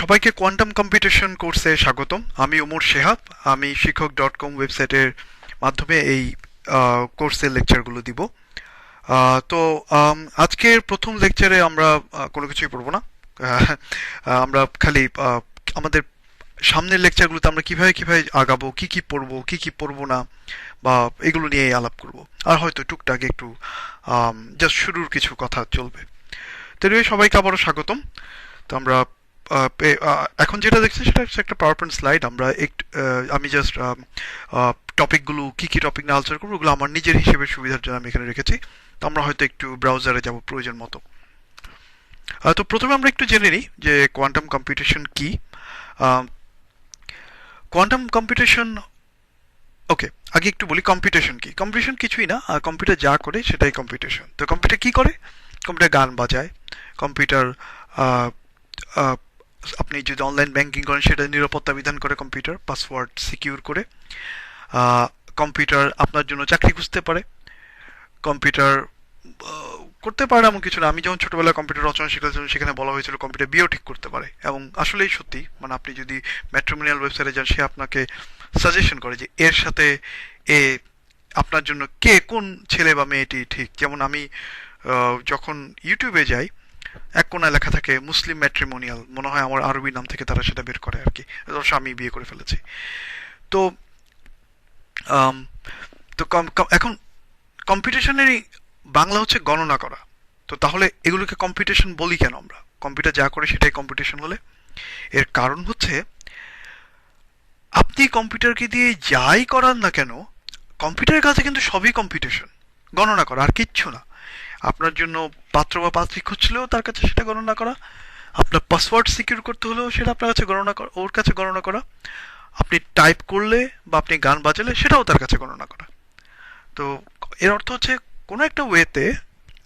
সবাইকে quantum competition কোর্সে স্বাগতম। আমি ওমর শেহাব। আমি শিক্ষক ডট কম ওয়েবসাইটের মাধ্যমে এই কোর্সের লেকচারগুলো দিব। তো আজকের প্রথম লেকচারে আমরা কোনো কিছুই পড়ব না। আমরা খালি আমাদের সামনের লেকচারগুলোতে আমরা কীভাবে কীভাবে আগাবো, কি কি পড়ব, কি কি পড়ব না, বা এগুলো নিয়ে আলাপ করব। আর হয়তো টুকটাক একটু জাস্ট শুরুর কিছু কথা চলবে। তো সবাইকে আবারও স্বাগতম। তো আমরা এখন যেটা দেখছি সেটা হচ্ছে একটা পাওয়ার পয়েন্ট স্লাইড আমরা একটু আমি জাস্ট টপিকগুলো কী কী টপিক নিয়ে আলোচনা করব, ওগুলো আমার নিজের হিসেবে সুবিধার জন্য আমি এখানে রেখেছি। তো আমরা হয়তো একটু ব্রাউজারে যাব, প্রয়োজন মতো। তো প্রথমে আমরা একটু জেনে নিই যে কোয়ান্টাম কম্পিটিশন কি। কোয়ান্টাম কম্পিটিশন ওকে আগে একটু বলি কম্পিটিশন কি। কম্পিটিশন কিছুই না কম্পিউটার যা করে সেটাই কম্পিটিশন তো কম্পিউটার কি করে? কম্পিউটার গান বাজায় কম্পিউটার আপনি যদি অনলাইন ব্যাংকিং করেন, সেটা নিরাপত্তা বিধান করে কম্পিউটার পাসওয়ার্ড সিকিউর করে কম্পিউটার আপনার জন্য চাকরি খুঁজতে পারে। কম্পিউটার করতে পারে এমন কিছু না। আমি যখন ছোটোবেলায় কম্পিউটার রচনা শিখেছিলাম, সেখানে বলা হয়েছিল কম্পিউটার বিও ঠিক করতে পারে। এবং আসলেই সত্যি মানে আপনি যদি ম্যাট্রিমোনিয়াল ওয়েবসাইটে যান, সে আপনাকে সাজেশন করে যে এর সাথে এ আপনার জন্য কে কোন ছেলে বা মেয়েটি ঠিক। যেমন আমি যখন ইউটিউবে যাই এক কোনায় লেখা থাকে, মুসলিম ম্যাট্রিমোনিয়াল মনে হয় আমার আরবি নাম থেকে তারা সেটা বের করে আর কি আমি বিয়ে করে ফেলেছি। তো তো এখন কম্পিটিশনেরই বাংলা হচ্ছে গণনা করা। তো তাহলে এগুলোকে কম্পিটিশন বলি কেন আমরা? কম্পিউটার যা করে সেটাই কম্পিটিশন হলে। এর কারণ হচ্ছে, আপনি কম্পিউটারকে দিয়ে যাই করান না কেন, কম্পিউটারের কাছে কিন্তু সবই কম্পিটিশন। গণনা করা, আর কিচ্ছু না। আপনার জন্য পাত্র বা পাত্রী খুঁজলেও তার কাছে সেটা গণনা করা, আপনার পাসওয়ার্ড সিকিউর করতে হলেও সেটা আপনার কাছে গণনা করা, ওর কাছে গণনা করা, আপনি টাইপ করলে বা আপনি গান বাজালে সেটাও তার কাছে গণনা করা। তো এর অর্থ হচ্ছে কোনো একটা ওয়েতে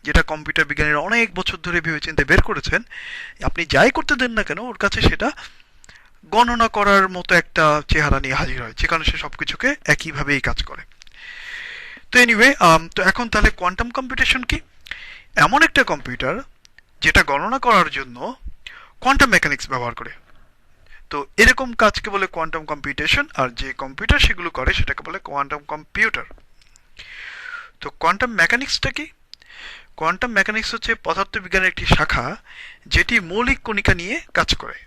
যেটা কম্পিউটার বিজ্ঞানীরা অনেক বছর ধরে ভেবেচিন্তে বের করেছেন, আপনি যাই করতে দেন না কেন, ওর কাছে সেটা গণনা করার মতো একটা চেহারা নিয়ে হাজির হয় যে কারণে সে কিছুকে একইভাবেই কাজ করে। তো এনিওয়ে তো এখন তাহলে কোয়ান্টাম কম্পিউটেশন কি? এমন একটা কম্পিউটার যেটা গণনা করার জন্য কোয়ান্টাম মেকানিক্স ব্যবহার করে। তো এরকম কাজকে বলে কোয়ান্টাম কম্পিউটেশন আর যে কম্পিউটার সেগুলো করে সেটাকে বলে কোয়ান্টাম কম্পিউটার তো কোয়ান্টাম মেকানিক্সটা কি? কোয়ান্টাম মেকানিক্স হচ্ছে পদার্থবিজ্ঞানের একটি শাখা যেটি মৌলিক কণিকা নিয়ে কাজ করে।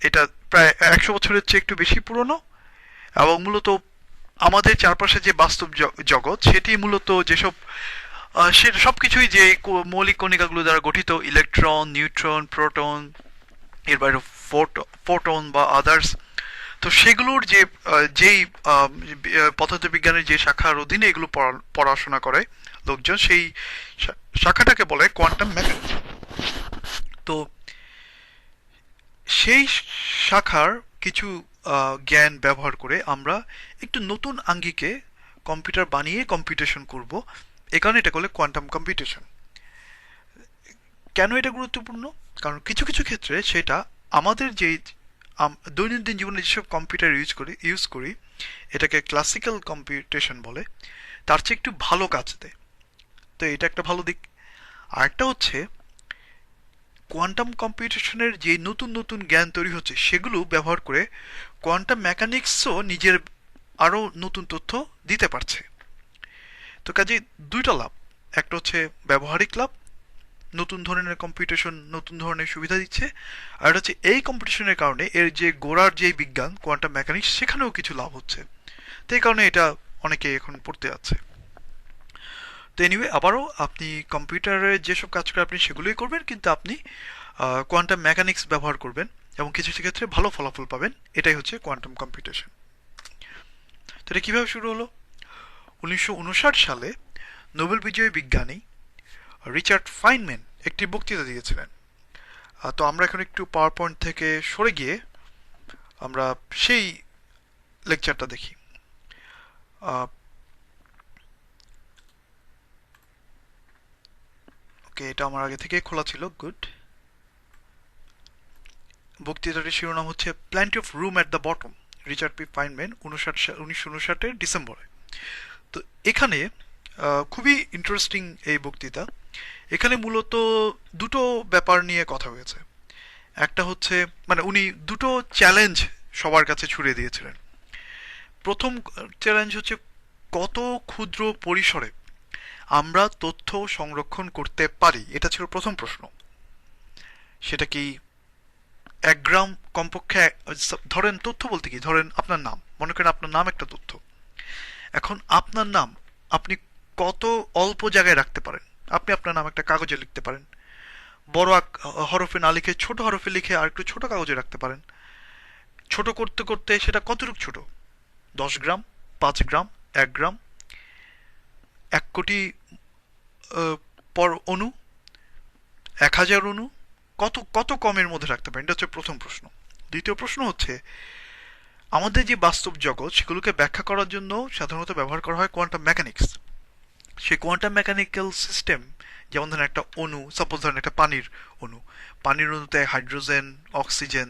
এটা প্রায় একশো বছরের চেয়ে একটু বেশি পুরনো এবং মূলত আমাদের চারপাশে যে বাস্তব জগৎ সেটি মূলত যেসব আহ, সে সব কিছুই যে মৌলিক কণিকাগুলো দ্বারা গঠিত ইলেকট্রন নিউট্রন প্রোটন এর বাইরে ফোটো ফোটন বা আদার্স তো সেগুলোর যে যেই পদার্থবিজ্ঞানের যে শাখার অধীনে এগুলো পড়া- পড়াশোনা করে লোকজন সেই শাখাটাকে বলে কোয়ান্টাম মেকানিক্স তো সেই শাখার কিছু জ্ঞান ব্যবহার করে আমরা একটু নতুন আঙ্গিকে কম্পিউটার বানিয়ে কম্পিউটেশন করব। এ কারণে এটা করলে কোয়ান্টাম কম্পিউটেশন কেন এটা গুরুত্বপূর্ণ? কারণ কিছু কিছু ক্ষেত্রে সেটা আমাদের যেই দৈনন্দিন জীবনে যেসব কম্পিউটার ইউজ করি ইউজ করি, এটাকে ক্লাসিক্যাল কম্পিউটেশন বলে, তার চেয়ে একটু ভালো কাজ দেয়। তো এটা একটা ভালো দিক। আরেকটা হচ্ছে কোয়ান্টাম কম্পিউটেশনের যে নতুন নতুন জ্ঞান তৈরি হচ্ছে, সেগুলো ব্যবহার করে কোয়ান্টাম মেকানিক্সও নিজের আরও নতুন তথ্য দিতে পারছে। তো কাজে দুইটা লাভ। একটা হচ্ছে ব্যবহারিক লাভ, নতুন ধরনের কম্পিটিশন নতুন ধরনের সুবিধা দিচ্ছে, আর এটা হচ্ছে এই কম্পিটিশনের কারণে এর যে গোড়ার যে বিজ্ঞান কোয়ান্টাম মেকানিক্স সেখানেও কিছু লাভ হচ্ছে। তো এই কারণে এটা অনেকে এখন পড়তে যাচ্ছে তো এনিওয়ে আবারও আপনি কম্পিউটারে যেসব কাজ করে আপনি সেগুলোই করবেন, কিন্তু আপনি কোয়ান্টাম মেকানিক্স ব্যবহার করবেন এবং কিছু কিছু ক্ষেত্রে ভালো ফলাফল পাবেন। এটাই হচ্ছে কোয়ান্টাম কম্পিউটেশন তো এটা কীভাবে শুরু হলো? উনিশশো উনষাট সালে নোবেল বিজয়ী বিজ্ঞানী রিচার্ড ফাইনম্যান একটি বক্তৃতা দিয়েছিলেন। তো আমরা এখন একটু পাওয়ার পয়েন্ট থেকে সরে গিয়ে আমরা সেই লেকচারটা দেখি। ওকে, এটা আমার আগে থেকে খোলা ছিল, গুড। বক্তৃতাটির শিরোনাম হচ্ছে plenty of room at the bottom Richard P Feynman উনষাট উনিশশো উনষাটের ডিসেম্বরে। তো এখানে খুবই ইন্টারেস্টিং এই বক্তৃতা। এখানে মূলত দুটো ব্যাপার নিয়ে কথা হয়েছে। একটা হচ্ছে মানে উনি দুটো চ্যালেঞ্জ সবার কাছে ছুড়ে দিয়েছিলেন। প্রথম চ্যালেঞ্জ হচ্ছে, কত ক্ষুদ্র পরিসরে আমরা তথ্য সংরক্ষণ করতে পারি? এটা ছিল প্রথম প্রশ্ন। সেটা কি এক গ্রাম কমপক্ষে, ধরেন তথ্য বলতে কি? ধরেন আপনার নাম। মনে করেন আপনার নাম একটা তথ্য। এখন আপনার নাম আপনি কত অল্প জায়গায় রাখতে পারেন? আপনি আপনার নাম একটা কাগজে লিখতে পারেন। বড় হরফে না লিখে ছোট হরফে লিখে আর একটু ছোট কাগজে রাখতে পারেন। ছোট করতে করতে সেটা কতটুকু ছোট? দশ গ্রাম, পাঁচ গ্রাম, এক গ্রাম, এক কোটি পর অণু এক হাজার অণু কত কত কমের মধ্যে রাখতে পারেন? এটা হচ্ছে প্রথম প্রশ্ন। দ্বিতীয় প্রশ্ন হচ্ছে আমাদের যে বাস্তব জগৎ, সেগুলোকে ব্যাখ্যা করার জন্য সাধারণত ব্যবহার করা হয় কোয়ান্টাম মেকানিক্স সেই কোয়ান্টাম মেকানিক্যাল সিস্টেম যেমন ধরেন একটা অণু সাপোজ ধরেন একটা পানির অণু। পানির অণুতে হাইড্রোজেন অক্সিজেন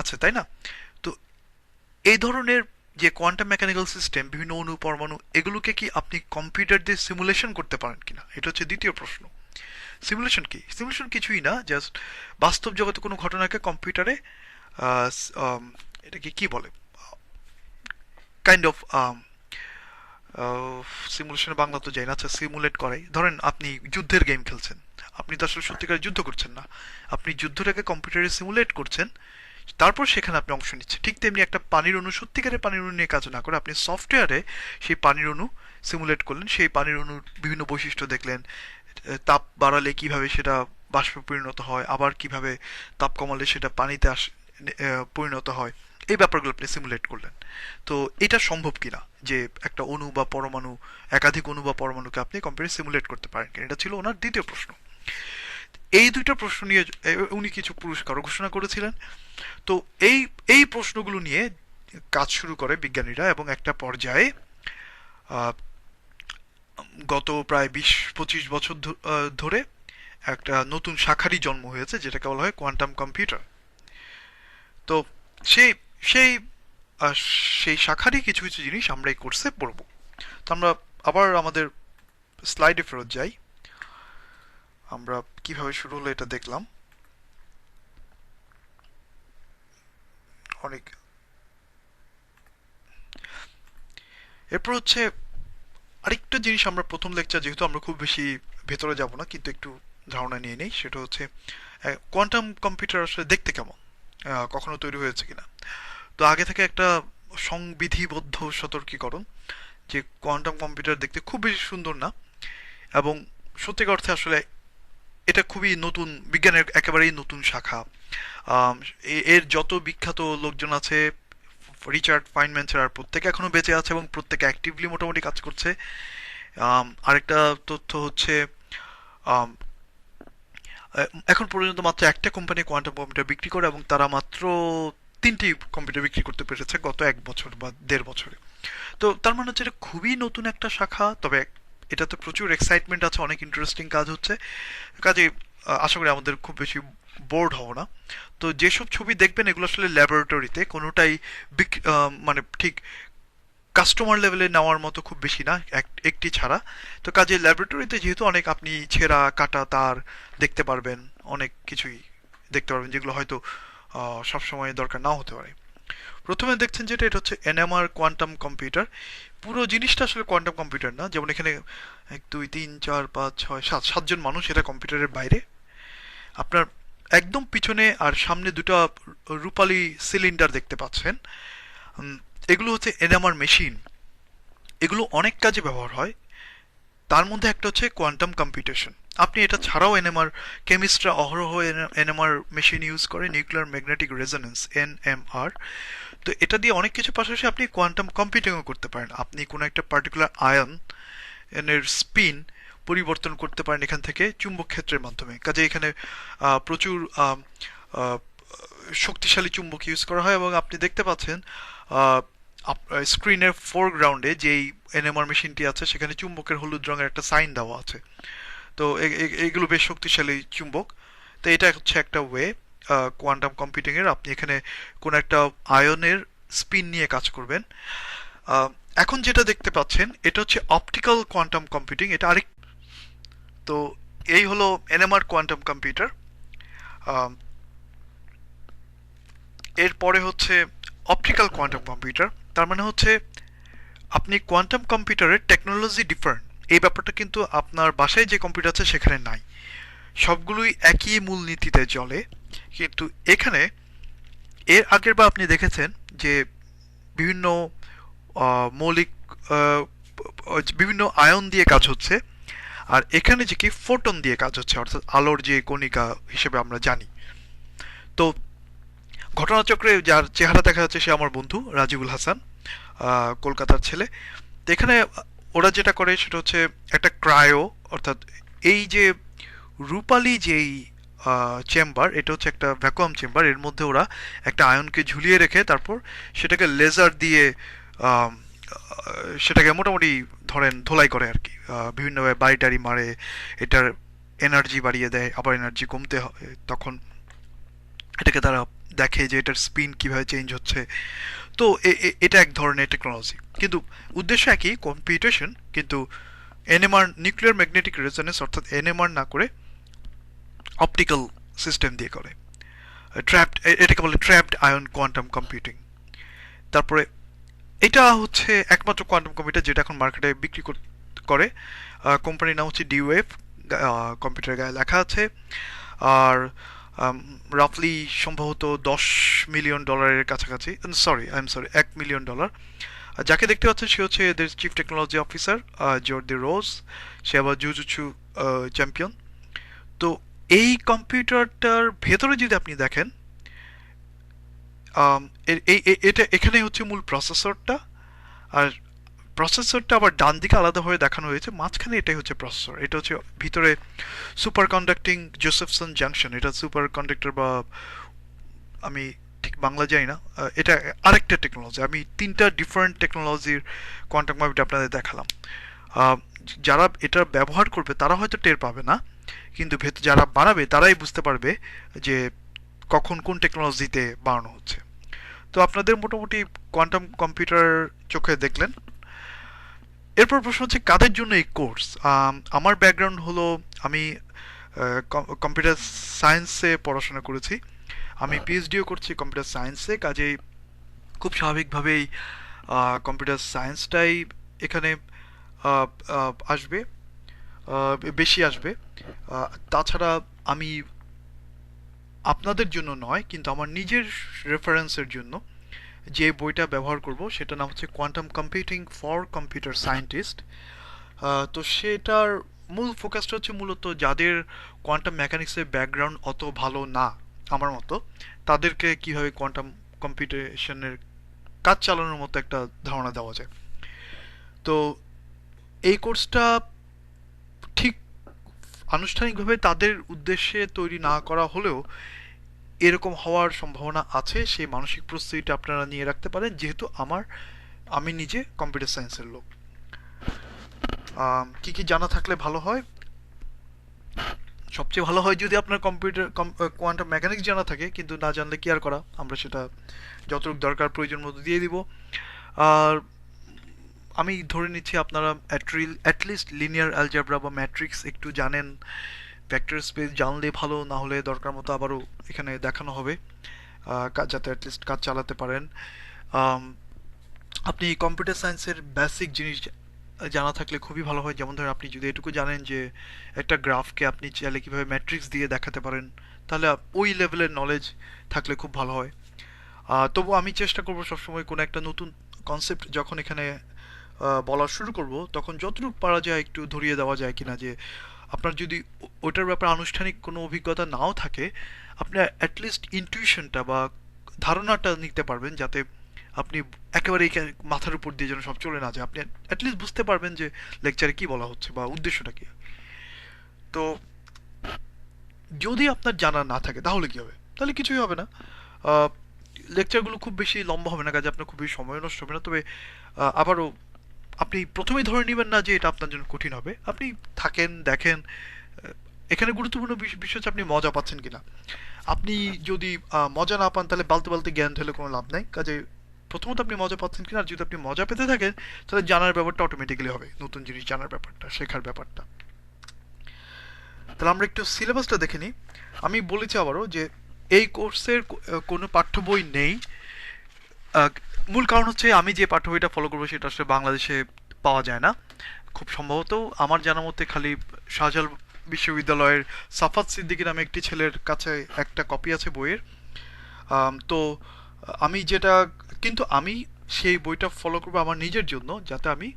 আছে, তাই না? তো এই ধরনের যে কোয়ান্টাম মেকানিক্যাল সিস্টেম বিভিন্ন অণু, পরমাণু, এগুলোকে কি আপনি কম্পিউটার দিয়ে সিমুলেশন করতে পারেন কিনা? এটা হচ্ছে দ্বিতীয় প্রশ্ন। সিমুলেশন কি? সিমুলেশন কিছুই না জাস্ট বাস্তব জগতে কোনো ঘটনাকে কম্পিউটারে এটাকে কি বলে? কাইন্ড অফ সিমুলেশন বাংলা তো যাই না আচ্ছা সিমুলেট করাই। ধরেন আপনি যুদ্ধের গেম খেলছেন। আপনি তো আসলে সত্যিকার যুদ্ধ করছেন না। আপনি যুদ্ধটাকে কম্পিউটারে সিমুলেট করছেন, তারপর সেখানে আপনি অংশ নিচ্ছেন। ঠিক তেমনি একটা পানির অণু, সত্যিকারের পানির অণু নিয়ে কাজ না করে। আপনি সফটওয়্যারে সেই পানির অণু সিমুলেট করলেন, সেই পানির অণুর বিভিন্ন বৈশিষ্ট্য দেখলেন। তাপ বাড়ালে কীভাবে সেটা বাষ্পে পরিণত হয়, আবার কীভাবে তাপ কমালে সেটা পানিতে আস পরিণত হয়। এই ব্যাপারগুলো আপনি সিমুলেট করলেন। তো এটা সম্ভব কিনা? যে একটা অণু বা পরমাণু, একাধিক অণু বা পরমাণুকে আপনি কম্পিউটার সিমুলেট করতে পারেন কিনা? এটা ছিল ওনার দ্বিতীয় প্রশ্ন। এই দুইটা প্রশ্ন নিয়ে উনি কিছু পুরস্কারও ঘোষণা করেছিলেন। তো এই এই প্রশ্নগুলো নিয়ে কাজ শুরু করে বিজ্ঞানীরা এবং একটা পর্যায়ে গত প্রায় বিশ, পঁচিশ বছর ধরে একটা নতুন শাখারই জন্ম হয়েছে, যেটাকে বলা হয় কোয়ান্টাম কম্পিউটার। তো সেই সেই সেই শাখারই কিছু কিছু জিনিস আমরা এই কোর্সে পড়ব। তো আমরা আবার আমাদের স্লাইডে ফেরত যাই। আমরা কীভাবে শুরু হলো এটা দেখলাম। অনেক। এরপর হচ্ছে আরেকটা জিনিস আমরা প্রথম লেকচার যেহেতু আমরা খুব বেশি ভেতরে যাব না, কিন্তু একটু ধারণা নিয়ে নেই, সেটা হচ্ছে কোয়ান্টাম কম্পিউটার আসলে দেখতে কেমন? কখনো তৈরি হয়েছে কিনা? তো আগে থেকে একটা সংবিধিবদ্ধ সতর্কীকরণ যে কোয়ান্টাম কম্পিউটার দেখতে খুব বেশি সুন্দর না এবং সত্যিকার অর্থে আসলে এটা খুবই নতুন, বিজ্ঞানের একেবারেই নতুন শাখা। এর যত বিখ্যাত লোকজন আছে, রিচার্ড ফাইনম্যান ছাড়া প্রত্যেকে এখনও বেঁচে আছে এবং প্রত্যেকে অ্যাক্টিভলি মোটামুটি কাজ করছে। আরেকটা তথ্য হচ্ছে এখন পর্যন্ত মাত্র একটা কোম্পানি কোয়ান্টাম কম্পিউটার বিক্রি করে এবং তারা মাত্র তিনটি কম্পিউটার বিক্রি করতে পেরেছে গত এক বছর বা দেড় বছরে। তো তার মানে হচ্ছে এটা খুবই নতুন একটা শাখা, তবে এটাতে প্রচুর এক্সাইটমেন্ট আছে, অনেক ইন্টারেস্টিং কাজ হচ্ছে। কাজে আশা করি আমাদের খুব বেশি বোর্ড হব না। তো যেসব ছবি দেখবেন, এগুলো আসলে ল্যাবরেটরিতে কোনোটাই মানে ঠিক কাস্টমার লেভেলে নেওয়ার মতো খুব বেশি না, এক- একটি ছাড়া। তো কাজে ল্যাবরেটরিতে যেহেতু অনেক আপনি ছেঁড়া, কাটা, তার দেখতে পারবেন, অনেক কিছুই দেখতে পারবেন, যেগুলো হয়তো সবসময় দরকার নাও হতে পারে। প্রথমে দেখছেন যেটা, এটা হচ্ছে এনএমআর কোয়ান্টাম কম্পিউটার। পুরো জিনিসটা আসলে কোয়ান্টাম কম্পিউটার না। যেমন এখানে এক, দুই, তিন, চার, পাঁচ, ছয়, সাত, সাতজন মানুষ এটা কম্পিউটারের বাইরে। আপনার একদম পিছনে আর সামনে দুটো রূপালী সিলিন্ডার দেখতে পাচ্ছেন। এগুলো হচ্ছে এনএমআর মেশিন। এগুলো অনেক কাজে ব্যবহার হয়। তার মধ্যে একটা হচ্ছে কোয়ান্টাম কম্পিউটেশন আপনি এটা ছাড়াও এনএমআর কেমিস্টরা অহরহ এনএমআর মেশিন ইউজ করে নিউক্লিয়ার ম্যাগনেটিক রেজোনেন্স এনএমআর তো এটা দিয়ে অনেক কিছু পাশাপাশি আপনি কোয়ান্টাম কম্পিউটিংও করতে পারেন। আপনি কোনো একটা পার্টিকুলার আয়ন এর স্পিন পরিবর্তন করতে পারেন এখান থেকে চুম্বক ক্ষেত্রের মাধ্যমে। কাজে এখানে প্রচুর শক্তিশালী চুম্বক ইউজ করা হয় এবং আপনি দেখতে পাচ্ছেন স্ক্রিনের ফোরগ্রাউন্ডে যেই এনএমআর মেশিনটি আছে, সেখানে চুম্বকের হলুদ রঙের একটা সাইন দেওয়া আছে। তো এ- এ- এগুলো বেশ শক্তিশালী চুম্বক। তো এটা হচ্ছে একটা ওয়ে কোয়ান্টাম কম্পিউটিং এর। আপনি এখানে কোন একটা আয়নের স্পিন নিয়ে কাজ করবেন। এখন যেটা দেখতে পাচ্ছেন, এটা হচ্ছে অপটিক্যাল কোয়ান্টাম কম্পিউটিং এটা আরেক তো এই হলো এনএমআর কোয়ান্টাম কম্পিউটার এরপরে হচ্ছে অপটিক্যাল কোয়ান্টাম কম্পিউটার তার মানে হচ্ছে আপনি কোয়ান্টাম কম্পিউটারের টেকনোলজি ডিফারেন্ট এই ব্যাপারটা কিন্তু আপনার বাসায় যে কম্পিউটার আছে সেখানে নাই। সবগুলোই একই মূলনীতিতে চলে। কিন্তু এখানে এর আগের বা আপনি দেখেছেন যে বিভিন্ন মৌলিক বিভিন্ন আয়ন দিয়ে কাজ হচ্ছে। আর এখানে যে কি ফোটন দিয়ে কাজ হচ্ছে, অর্থাৎ আলোর যে কণিকা হিসেবে আমরা জানি। তো ঘটনাচক্রে যার চেহারা দেখা যাচ্ছে সে আমার বন্ধু, রাজিবুল হাসান কলকাতার ছেলে। এখানে ওরা যেটা করে সেটা হচ্ছে একটা ক্রায়ো, অর্থাৎ এই যে রূপালি যেই চেম্বার, এটা হচ্ছে একটা ভ্যাকুয়াম চেম্বার এর মধ্যে ওরা একটা আয়নকে ঝুলিয়ে রেখে তারপর সেটাকে লেজার দিয়ে সেটাকে মোটামুটি ধরেন ধোলাই করে আর কি। বিভিন্নভাবে বাড়ি মারে, এটার এনার্জি বাড়িয়ে দেয়, আবার এনার্জি কমতে হয়, তখন এটাকে তারা দেখে যে এটার স্পিন কীভাবে চেঞ্জ হচ্ছে। তো এটা এক ধরনের টেকনোলজি কিন্তু উদ্দেশ্য একই কম্পিউটেশন কিন্তু এনএমআর নিউক্লিয়ার ম্যাগনেটিক রেজোনেন্স অর্থাৎ এনএমআর না করে অপটিক্যাল সিস্টেম দিয়ে করে। ট্র্যাপড এটাকে বলে ট্র্যাপড আয়ন কোয়ান্টাম কম্পিউটিং তারপরে এটা হচ্ছে একমাত্র কোয়ান্টাম কম্পিউটার যেটা এখন মার্কেটে বিক্রি কর- করে। কোম্পানির নাম হচ্ছে ডিওয়েভ কম্পিউটার গায়ে লেখা আছে। আর রাফলি সম্ভবত দশ মিলিয়ন ডলারের কাছাকাছি। সরি আই এম সরি এক মিলিয়ন ডলার যাকে দেখতে পাচ্ছেন সে হচ্ছে এদের chief technology officer Jordi Rose সে আবার জুজুচু চ্যাম্পিয়ন তো এই কম্পিউটারটার ভেতরে যদি আপনি দেখেন এই এটা এখানে হচ্ছে মূল প্রসেসরটা আর প্রসেসরটা আবার ডান দিকে আলাদাভাবে দেখানো হয়েছে, মাঝখানে এটাই হচ্ছে প্রসেসর। এটা হচ্ছে ভিতরে সুপার কন্ডাক্টিং জোসেফসন জাংশন এটা সুপার কন্ডাক্টর বা আমি ঠিক বাংলা জানি না এটা আরেকটা টেকনোলজি আমি তিনটা ডিফারেন্ট টেকনোলজির কোয়ান্টাম কম্পিউটার আপনাদের দেখালাম। যারা এটা ব্যবহার করবে, তারা হয়তো টের পাবে না, কিন্তু ভেত, যারা বানাবে, তারাই বুঝতে পারবে যে কখন কোন টেকনোলজিতে বানানো হচ্ছে। তো আপনাদের মোটামুটি কোয়ান্টাম কম্পিউটার চোখে দেখলেন এরপর প্রশ্ন হচ্ছে কাদের জন্য এই কোর্স? আমার ব্যাকগ্রাউন্ড হলো আমি কম্পিউটার সায়েন্সে পড়াশোনা করেছি। আমি পিএইচডিও করছি কম্পিউটার সায়েন্সে কাজেই খুব স্বাভাবিকভাবেই কম্পিউটার সায়েন্সটাই এখানে আসবে বেশি আসবে। তাছাড়া আমি আপনাদের জন্য নয় কিন্তু আমার নিজের রেফারেন্সের জন্য যে বইটা ব্যবহার করব, সেটার নাম হচ্ছে quantum computing for computer scientist তো সেটার মূল ফোকাসটা হচ্ছে মূলত যাদের কোয়ান্টাম মেকানিক্সের ব্যাকগ্রাউন্ড অত ভালো না, আমার মতো, তাদেরকে কীভাবে কোয়ান্টাম কম্পিউটেশনের কাজ চালানোর মতো একটা ধারণা দেওয়া যায়। তো এই কোর্সটা ঠিক আনুষ্ঠানিকভাবে তাদের উদ্দেশ্যে তৈরি না করা হলেও এরকম হওয়ার সম্ভাবনা আছে, সেই মানসিক প্রস্তুতিটা আপনারা নিয়ে রাখতে পারেন, যেহেতু আমার, আমি নিজে কম্পিউটার সায়েন্সের লোক। কি কি জানা থাকলে ভালো হয়? সবচেয়ে ভালো হয় যদি আপনার কম্পিউটার কোয়ান্টাম মেকানিক্স জানা থাকে, কিন্তু না জানলে কি আর করা? আমরা সেটা যতটুকু দরকার প্রয়োজন মতো দিয়ে দিব। আর আমি ধরে নিচ্ছি আপনারা অ্যাট্রিল অ্যাটলিস্ট লিনিয়ার অ্যালজেব্রা বা ম্যাট্রিক্স একটু জানেন। ভেক্টর স্পেস জানলে ভালো, না হলে দরকার মতো আবারও এখানে দেখানো হবে যাতে অ্যাটলিস্ট কাজ চালাতে পারেন। আপনি কম্পিউটার সায়েন্সের বেসিক জিনিস জানা থাকলে খুবই ভালো হয়। যেমন ধরেন আপনি যদি এটুকু জানেন যে একটা গ্রাফকে আপনি চাইলে কীভাবে ম্যাট্রিক্স দিয়ে দেখাতে পারেন, তাহলে ওই লেভেলের নলেজ থাকলে খুব ভালো হয়। তবু আমি চেষ্টা করব সবসময় কোনো একটা নতুন কনসেপ্ট যখন এখানে বলা শুরু করব, তখন যতটুকু পারা যায় একটু ধরিয়ে দেওয়া যায় কিনা যে আপনার যদি ওটার ব্যাপারে আনুষ্ঠানিক কোনো অভিজ্ঞতা নাও থাকে, আপনি অ্যাটলিস্ট ইনটিউশনটা বা ধারণাটা নিতে পারবেন যাতে আপনি একেবারে মাথার উপর দিয়ে যেন সব চলে না যায়। আপনি অ্যাটলিস্ট বুঝতে পারবেন যে লেকচারে কি বলা হচ্ছে বা উদ্দেশ্যটা কী। তো যদি আপনার জানা না থাকে, তাহলে কি হবে? তাহলে কিছুই হবে না। লেকচারগুলো খুব বেশি লম্বা হবে না, কাজে আপনার খুব বেশি সময় নষ্ট হবে না। তবে আবারও আপনি প্রথমেই ধরে নেবেন না যে এটা আপনার জন্য কঠিন হবে। আপনি থাকেন, দেখেন এখানে গুরুত্বপূর্ণ বিষ- বিষয় হচ্ছে আপনি মজা পাচ্ছেন কিনা। আপনি যদি মজা না পান, তাহলে বালতে বালতে জ্ঞান ধরলে কোনো লাভ নাই। কাজে প্রথমত আপনি মজা পাচ্ছেন কিনা, আর যদি আপনি মজা পেতে থাকেন, তাহলে জানার ব্যাপারটা অটোমেটিক্যালি হবে, নতুন জিনিস জানার ব্যাপারটা, শেখার ব্যাপারটা। তাহলে আমরা একটু সিলেবাসটা দেখে নিই। আমি বলেছি আবারও যে, এই কোর্সের কোনো পাঠ্য বই নেই। মূল কারণ হচ্ছে আমি যে পাঠ্য বইটা ফলো করব সেটা আসলে বাংলাদেশে পাওয়া যায় না। খুব সম্ভবত আমার জানা মতে খালি শাহজালাল বিশ্ববিদ্যালয়ের সাফাত সিদ্দিকী নামে একটি ছেলের কাছে একটা কপি আছে বইয়ের। তো আমি যেটা, কিন্তু আমি সেই বইটা ফলো করব আমার নিজের জন্য যাতে আমি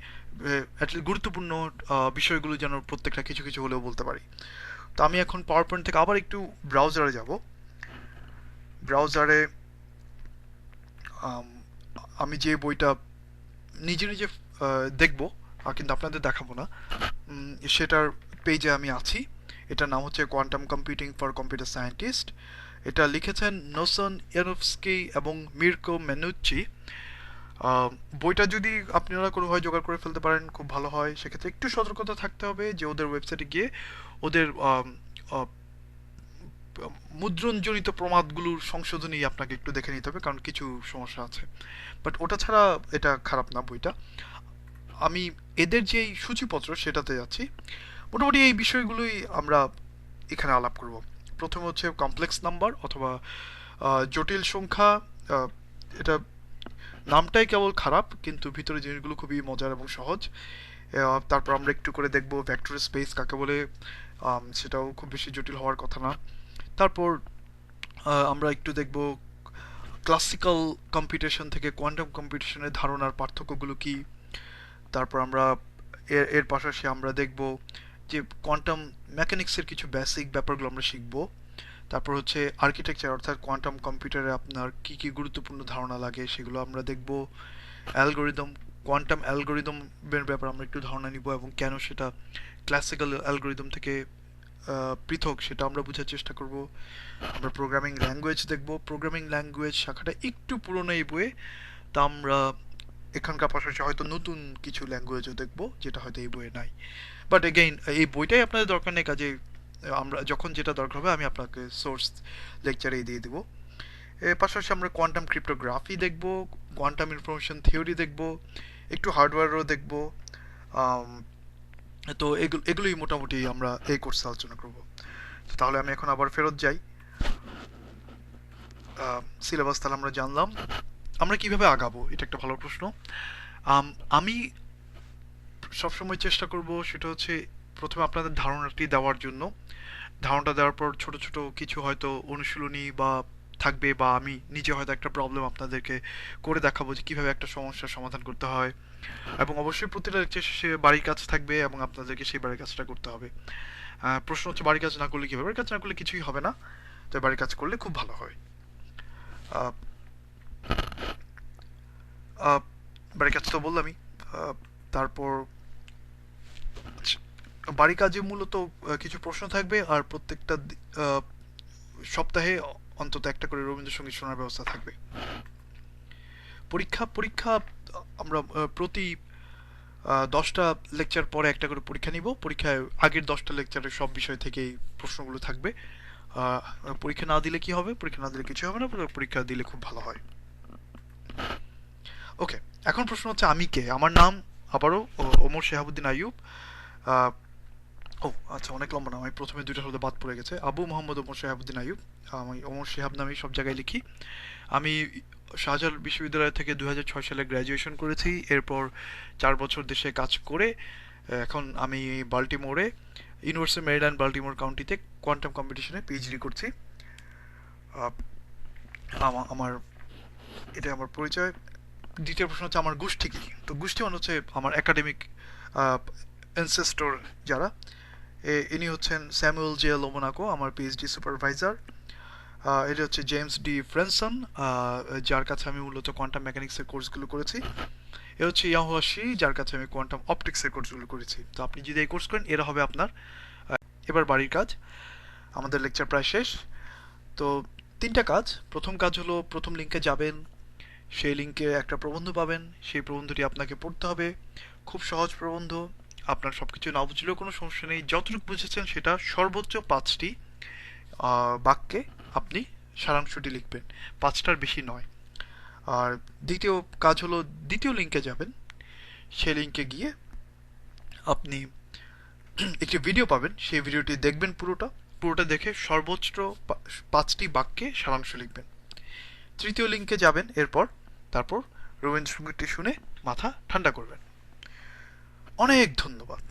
গুরুত্বপূর্ণ বিষয়গুলো যেন প্রত্যেকটা কিছু কিছু হলেও বলতে পারি। তো আমি এখন পাওয়ার পয়েন্ট থেকে আবার একটু ব্রাউজারে যাব। ব্রাউজারে আমি যে বইটা নিজে নিজে দেখব কিন্তু আপনাদের দেখাবো না। সেটার পেজে আমি আছি। এটার নাম হচ্ছে quantum computing for computer scientist এটা লিখেছেন নোসন ইয়ানোভস্কি এবং মিরকো মেনুচ্চি। বইটা যদি আপনারা কোনোভাবে জোগাড় করে ফেলতে পারেন, খুব ভালো হয়। সেক্ষেত্রে একটু সতর্কতা থাকতে হবে যে ওদের ওয়েবসাইটে গিয়ে ওদের মুদ্রণজনিত প্রমাদগুলোর সংশোধনী আপনাকে একটু দেখে নিতে হবে, কারণ কিছু সমস্যা আছে। বাট ওটা ছাড়া এটা খারাপ না বইটা। আমি এদের যেই সূচিপত্র সেটাতে যাচ্ছি। মোটামুটি এই বিষয়গুলোই আমরা এখানে আলাপ করব। প্রথমে হচ্ছে কমপ্লেক্স নাম্বার অথবা জটিল সংখ্যা। এটা নামটাই কেবল খারাপ, কিন্তু ভিতরে জিনিসগুলো খুবই মজার এবং সহজ। তারপর আমরা একটু করে দেখব ভেক্টর স্পেস কাকে বলে। সেটাও খুব বেশি জটিল হওয়ার কথা না। তারপর আমরা একটু দেখব ক্লাসিক্যাল কম্পিউটেশন থেকে কোয়ান্টাম কম্পিটিশনের ধারণার পার্থক্যগুলো কি। তারপর আমরা, এর এর পাশাপাশি আমরা দেখব যে কোয়ান্টাম মেকানিক্সের কিছু বেসিক ব্যাপারগুলো আমরা শিখব। তারপর হচ্ছে আর্কিটেকচার অর্থাৎ কোয়ান্টাম কম্পিউটারে আপনার কি কি গুরুত্বপূর্ণ ধারণা লাগে সেগুলো আমরা দেখব। অ্যালগোরিদম কোয়ান্টাম অ্যালগোরিদমের ব্যাপারে আমরা একটু ধারণা নিব এবং কেন সেটা ক্লাসিক্যাল অ্যালগোরিদম থেকে পৃথক, সেটা আমরা বোঝার চেষ্টা করব। আমরা প্রোগ্রামিং ল্যাঙ্গুয়েজ দেখব। প্রোগ্রামিং ল্যাঙ্গুয়েজ শাখাটা একটু পুরনো এই বইয়ে, তা আমরা এখানকার পাশাপাশি হয়তো নতুন কিছু ল্যাঙ্গুয়েজও দেখব, যেটা হয়তো এই বইয়ে নাই। বাট এগেইন এই বইটাই আপনাদের দরকার নেই, কাজে আমরা যখন যেটা দরকার হবে, আমি আপনাকে সোর্স লেকচারেই দিয়ে দেবো। এর পাশাপাশি আমরা কোয়ান্টাম ক্রিপ্টোগ্রাফি দেখব কোয়ান্টাম ইনফরমেশন থিওরি দেখব, একটু হার্ডওয়্যারও দেখব তো এগুলো, এগুলোই মোটামুটি আমরা এই কোর্সে আলোচনা করব। তাহলে আমি এখন আবার ফেরত যাই। সিলেবাস তাহলে আমরা জানলাম। আমরা কীভাবে আগাবো? এটা একটা ভালো প্রশ্ন। আমি সবসময় চেষ্টা করব সেটা হচ্ছে প্রথমে আপনাদের ধারণাটি দেওয়ার জন্য। ধারণাটা দেওয়ার পর ছোট ছোট কিছু হয়তো অনুশীলনী বা থাকবে বা আমি নিজে হয়তো একটা প্রবলেম আপনাদেরকে করে দেখাবো যে কীভাবে একটা সমস্যার সমাধান করতে হয়। এবং অবশ্যই প্রতিটা লেকচার শেষে বাড়ির কাজ থাকবে এবং আপনাদেরকে সেই বাড়ির কাজটা করতে হবে। প্রশ্ন হচ্ছে বাড়ির কাজ না করলে কি হবে বাড়ির কাজ না করলে কিছুই হবে না। তো বাড়ির কাজ করলে খুব ভালো হয়। বাড়ির কাজ তো বললামই। তারপর বাড়ি কাজে মূলত কিছু প্রশ্ন থাকবে আর প্রত্যেকটা সপ্তাহে অন্তত একটা করে রবীন্দ্রসঙ্গীত শোনার ব্যবস্থা থাকবে। পরীক্ষা পরীক্ষা আমরা প্রতি দশটা লেকচার পরে একটা করে পরীক্ষা নিব। পরীক্ষায় আগের দশটা লেকচারের সব বিষয় থেকেই প্রশ্নগুলো থাকবে। পরীক্ষা না দিলে কি হবে? পরীক্ষা না দিলে কিছু হবে না। পরীক্ষা দিলে খুব ভালো হয়। ওকে এখন প্রশ্ন হচ্ছে আমি কে? আমার নাম আবারও ওমর শেহাবুদ্দিন আইয়ুব। আহ, ও আচ্ছা অনেক লম্বা নাম আমি প্রথমে দুইটা শব্দ বাদ পড়ে গেছে। আবু মোহাম্মদ ওমর শেহাবুদ্দিন আইয়ুব, আমি ওমর শেহাব নামেই সব জায়গায় লিখি। আমি শাহজালাল বিশ্ববিদ্যালয় থেকে দু হাজার ছয় সালে গ্র্যাজুয়েশন করেছি, এরপর চার বছর দেশে কাজ করে, এখন আমি বাল্টিমোরে ইউনিভার্সিটি মেরিল্যান্ড বাল্টিমোর কাউন্টিতে কোয়ান্টাম কম্পিটিশনে পিএইচডি করছি। আমার এটা আমার পরিচয়। দ্বিতীয় প্রশ্ন হচ্ছে, আমার গোষ্ঠী কি? তো গোষ্ঠী মানে হচ্ছে আমার একাডেমিক অ্যানসেস্টর যারা। ইনি হচ্ছেন স্যামুয়েল জে লোমোনাকো, আমার পিএইচডি সুপারভাইজার এটা হচ্ছে জেমস ডি ফ্রেনসন যার কাছে আমি মূলত কোয়ান্টাম মেকানিক্সের কোর্সগুলো করেছি। এ হচ্ছে ইয়াহুয়া শি যার কাছে আমি কোয়ান্টাম অপটিক্সের কোর্সগুলো করেছি। তো আপনি যদি এই কোর্স করেন, এরা হবে আপনার এবার বাড়ির কাজ। আমাদের লেকচার প্রায় শেষ। তো তিনটা কাজ। প্রথম কাজ হলো, প্রথম লিঙ্কে যাবেন। সেই লিঙ্কে একটা প্রবন্ধ পাবেন। সেই প্রবন্ধটি আপনাকে পড়তে হবে। খুব সহজ প্রবন্ধ। আপনার সব কিছু না বুঝলেও কোনো সমস্যা নেই। যতটুকু বুঝেছেন সেটা সর্বোচ্চ পাঁচটি বাক্যে আপনি সারাংশটি লিখবেন। পাঁচটার বেশি নয়। আর দ্বিতীয় কাজ হলো দ্বিতীয় লিঙ্কে যাবেন। সেই লিঙ্কে গিয়ে আপনি একটি ভিডিও পাবেন। সেই ভিডিওটি দেখবেন পুরোটা। পুরোটা দেখে সর্বোচ্চ পাঁচটি বাক্যে সারাংশ লিখবেন। তৃতীয় লিঙ্কে যাবেন, এরপর তারপর রবীন্দ্রসঙ্গীতটি শুনে মাথা ঠান্ডা করবেন। অনেক ধন্যবাদ।